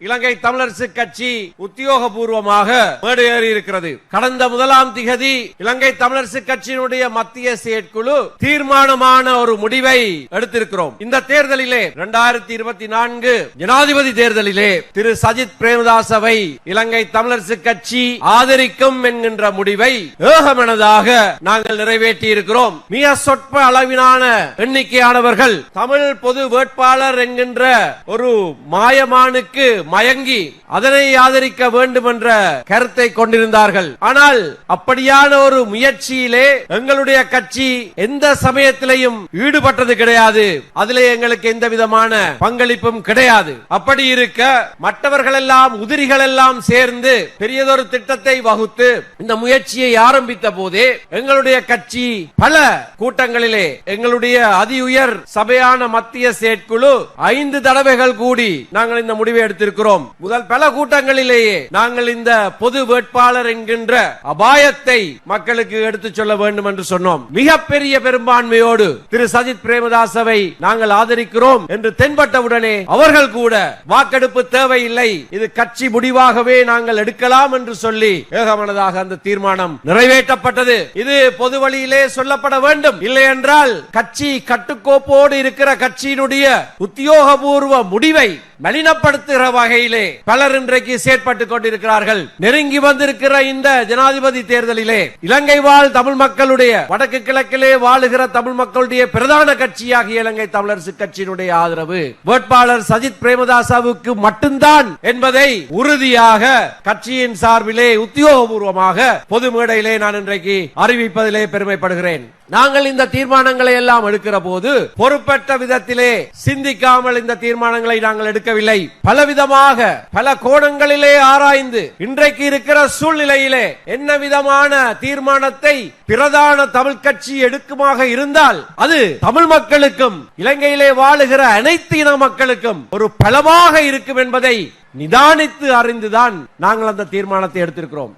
இலங்கை தமிழரசு கட்சி உத்தியோகபூர்வமாக மேடையேறி இருக்கிறது கடந்த முதலாம் திகதி இலங்கை தமிழரசு கட்சியினுடைய மத்திய செயற்குழு தீர்மானமான ஒரு முடிவை எடுத்திருக்கிறோம். இந்த தேர்தலிலே இரண்டாயிரத்தி இருபத்தி நான்கு ஜனாதிபதி தேர்தலிலே திரு சஜித் பிரேமதாசவை இலங்கை தமிழரசு கட்சி ஆதரிக்கும் என்கின்ற முடிவை ஏகமனதாக நாங்கள் நிறைவேற்றி இருக்கிறோம் மிக சொற்ப அளவிலான எண்ணிக்கையானவர்கள் தமிழ் பொது வேட்பாளர் என்கின்ற ஒரு மாயமானுக்கு மயங்கி அதனை ஆதரிக்க வேண்டும் என்ற கருத்தை கொண்டிருந்தார்கள். ஆனால் அப்படியான ஒரு முயற்சியிலே எங்களுடைய கட்சி எந்த சமயத்திலையும் ஈடுபட்டது கிடையாது. அதிலே எங்களுக்கு எந்த விதமான பங்களிப்பும் கிடையாது. அப்படி இருக்க மற்றவர்கள் எல்லாம் உதிரிகள் எல்லாம் சேர்ந்து பெரியதொரு திட்டத்தை வகுத்து இந்த முயற்சியை ஆரம்பித்த போதே எங்களுடைய கட்சி பல கூட்டங்களிலே எங்களுடைய அதி உயர் சபையான மத்திய செயற்குழு ஐந்து தடவைகள் கூடி நாங்கள் இந்த முடிவை எடுத்திருக்கிறோம். முதல் பல கூட்டங்களிலேயே நாங்கள் இந்த பொது வேட்பாளர் என்கின்ற அபாயத்தை மக்களுக்கு எடுத்துச் சொல்ல வேண்டும் என்று சொன்னோம். மிகப்பெரிய பெரும்பான்மையோடு திரு சஜித் பிரேமதாசவை நாங்கள் ஆதரிக்கிறோம் என்று தென்பட்டவுடனே அவர்கள் கூட வாக்கெடுப்பு தேவையில்லை. இது கட்சி முடிவாகவே நாங்கள் எடுக்கலாம் என்று சொல்லி ஏகமனதாக அந்த தீர்மானம் நிறைவேற்றப்பட்டது. இது பொது வழியிலே சொல்லப்பட வேண்டும். இல்லை என்றால் கட்சி கட்டுக்கோப்போடு இருக்கிற கட்சியினுடைய உத்தியோகபூர்வ முடிவை மலினப்படுத்துகிற வகையிலே பலர் இன்றைக்கு செயற்பட்டுக் கொண்டிருக்கிறார்கள். நெருங்கி வந்திருக்கிற இந்த ஜனாதிபதி தேர்தலிலே இலங்கை வாழ் தமிழ் மக்களுடைய வடக்கு கிழக்கிலே வாழுகிற தமிழ் மக்களுடைய பிரதான கட்சியாகிய இலங்கை தமிழரசு கட்சியினுடைய ஆதரவு வேட்பாளர் சஜித் பிரேமதாசாவுக்கு மட்டும்தான் என்பதை உறுதியாக கட்சியின் சார்பிலே உத்தியோகபூர்வமாக பொது மேடையிலே நான் இன்றைக்கு அறிவிப்பதிலே பெருமைப்படுகிறேன். நாங்கள் இந்த தீர்மானங்களை எல்லாம் எடுக்கிற போது பொறுப்பற்ற விதத்திலே சிந்திக்காமல் இந்த தீர்மானங்களை நாங்கள் எடுக்க இருக்கவில்லை பலவிதமாக பல கோணங்களிலே ஆராய்ந்து இன்றைக்கு இருக்கிற சூழ்நிலையிலே என்ன விதமான தீர்மானத்தை பிரதான தமிழ் கட்சி எடுக்குமாக இருந்தால் அது தமிழ் மக்களுக்கும் இலங்கையிலே வாழுகிற அனைத்து இன மக்களுக்கும் ஒரு பலமாக இருக்கும் என்பதை நிதானித்து அறிந்துதான் நாங்கள் அந்த தீர்மானத்தை எடுத்திருக்கிறோம்.